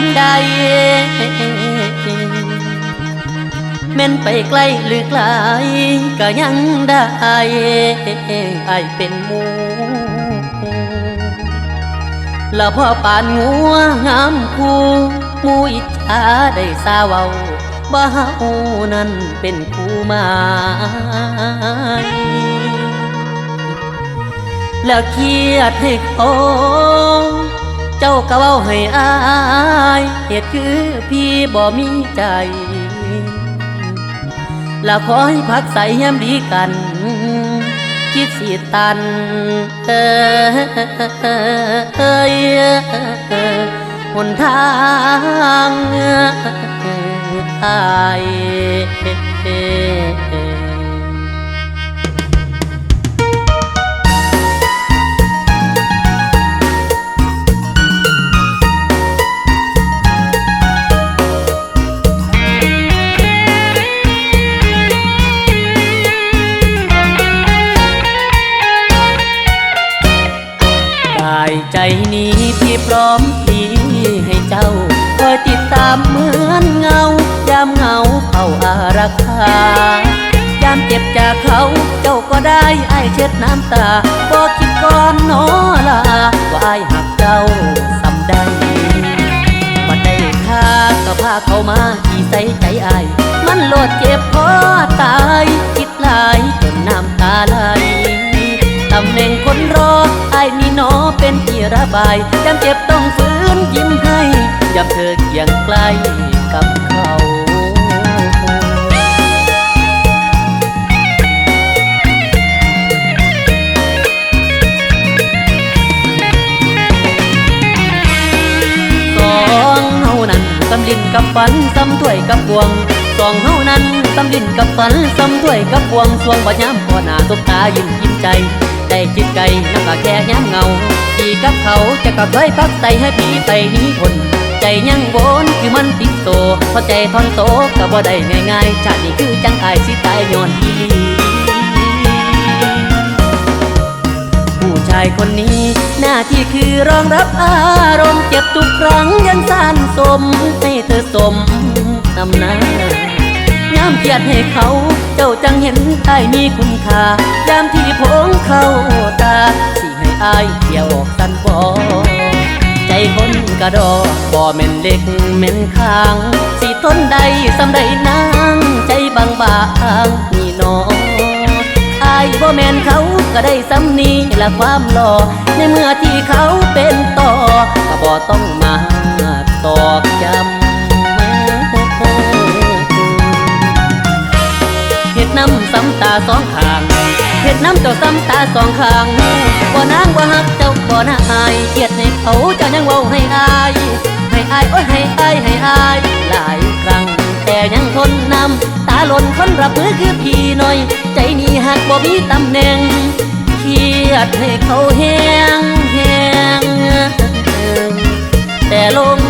ำใดแม่นไปใกล้หรือไกลก็ยังได้ไอเป็นมูแล้วพอปานงัวงามคู่มุยจาได้สาวาบ้านั้นเป็นคู่ไม้แล้วเคียดให้เข เจ้าก็เว้าให้อายเหตุคือพี่บ่มีใจล้วขอให้พักใส่ยามดีกัน คิดสิตันเอ้ยหนทางอาย ใจนี้พี่พร้อมพี่ให้เจ้าคอยติดตามเหมือนเงายามเหงาเฝ้าอารักขายามเจ็บจากเขาเจ้าก็ได้ไอเช็ดน้ำตาบอกคิดก่อนนอลาว่าไอหักเจ้าสำได้บัดได้ค่าก็พาเขามา บายยามเจ็บต้องฝืนยิ้มให้ยามเธอเคียงใกล้กับเขาสองเฮานั้นสำลินกับฝันสำถ้วยกับบวงสองเฮานั้นสำลินกับฝันสำถ้วยกับบวงสวงบ่ย้ำพอหน้าสบตายิ้มยิ้มใจ ได้คิดไกลน้ำก็แค่ย้ำเงาพี่กับเขาจะก็เคยพักใส่ให้พี่ไปหนี้คนใจยังวนคือมันติดโตพราะใจทอนโตก็บ่ได้ง่ายๆชาตินี้คือจังอายสิตายย้อนพี่ผู้ชายคนนี้ หน้าที่คือรองรับอารมณ์เจ็บทุกครั้งยังสานสมให้เธอสมนำหน้าามเกียดให้เขา เจ้าจังเห็นไอ้มีคุณค่ายามที่พงเข้าตาสิให้อายเที่ยวออกสันบอใจคนกระดอบ่แม่นเล็กแม่นข้าง สิทนได้สำได้นางใจบางบางนี่นออายบ่แม่นเขาก็ได้สำนีละความหล่อในเมื่อที่เขาเป็นต่อก็บ่ต้องมาตอกย้ำ สองข้างเฮ็ดน้ำเจ้าซ้ำตาสองข้างบ่นางบ่ฮักเจ้าบ่น่าอายเกียดให้เขาเจ้ายังเว้าให้อายให้อายโอ้ยให้อายให้อายหลายครั้งแต่ยังทนนำตาหล่นคนรับมือคือพี่หน่อย ใจนี้หักบ่มีตำแหน่งเครียดให้เขาแห้งแห้งแต่ลง